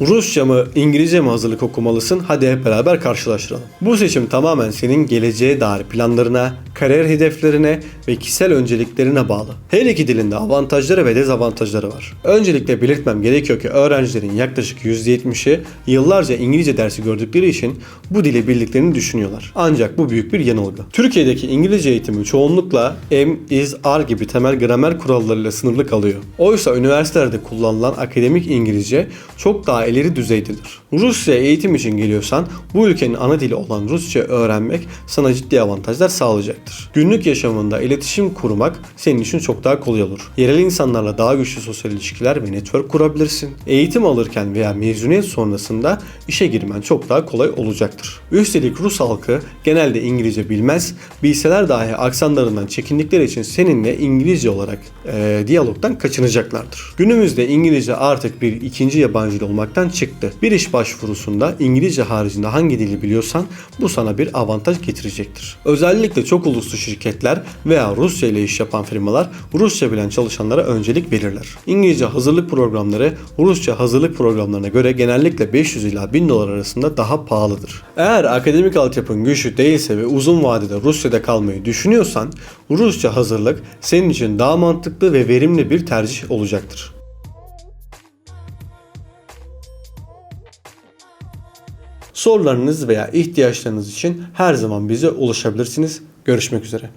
Rusça mı, İngilizce mi hazırlık okumalısın? Hadi hep beraber karşılaştıralım. Bu seçim tamamen senin geleceğe dair planlarına, kariyer hedeflerine ve kişisel önceliklerine bağlı. Her iki dilin de avantajları ve dezavantajları var. Öncelikle belirtmem gerekiyor ki öğrencilerin yaklaşık %70'i yıllarca İngilizce dersi gördükleri için bu dili bildiklerini düşünüyorlar. Ancak bu büyük bir yanılgı. Türkiye'deki İngilizce eğitimi çoğunlukla M, is, are gibi temel gramer kurallarıyla sınırlı kalıyor. Oysa üniversitelerde kullanılan akademik İngilizce çok daha ileri düzeydedir. Rusya eğitim için geliyorsan bu ülkenin ana dili olan Rusça öğrenmek sana ciddi avantajlar sağlayacaktır. Günlük yaşamında iletişim kurmak senin için çok daha kolay olur. Yerel insanlarla daha güçlü sosyal ilişkiler ve network kurabilirsin. Eğitim alırken veya mezuniyet sonrasında işe girmen çok daha kolay olacaktır. Üstelik Rus halkı genelde İngilizce bilmez, bilseler dahi aksanlarından çekindikleri için seninle İngilizce olarak eee, diyalogdan kaçınacaklardır. Günümüzde İngilizce artık bir ikinci yabancı dil olmaktan çıktı. Bir iş başvurusunda İngilizce haricinde hangi dili biliyorsan bu sana bir avantaj getirecektir. Özellikle çok uluslu şirketler veya Rusya ile iş yapan firmalar Rusça bilen çalışanlara öncelik verirler. İngilizce hazırlık programları Rusça hazırlık programlarına göre genellikle 500 ila 1000 dolar arasında daha pahalıdır. Eğer akademik altyapın güçlü değilse ve uzun vadede Rusya'da kalmayı düşünüyorsan Rusça hazırlık senin için daha mantıklı ve verimli bir tercih olacaktır. Sorularınız veya ihtiyaçlarınız için her zaman bize ulaşabilirsiniz. Görüşmek üzere.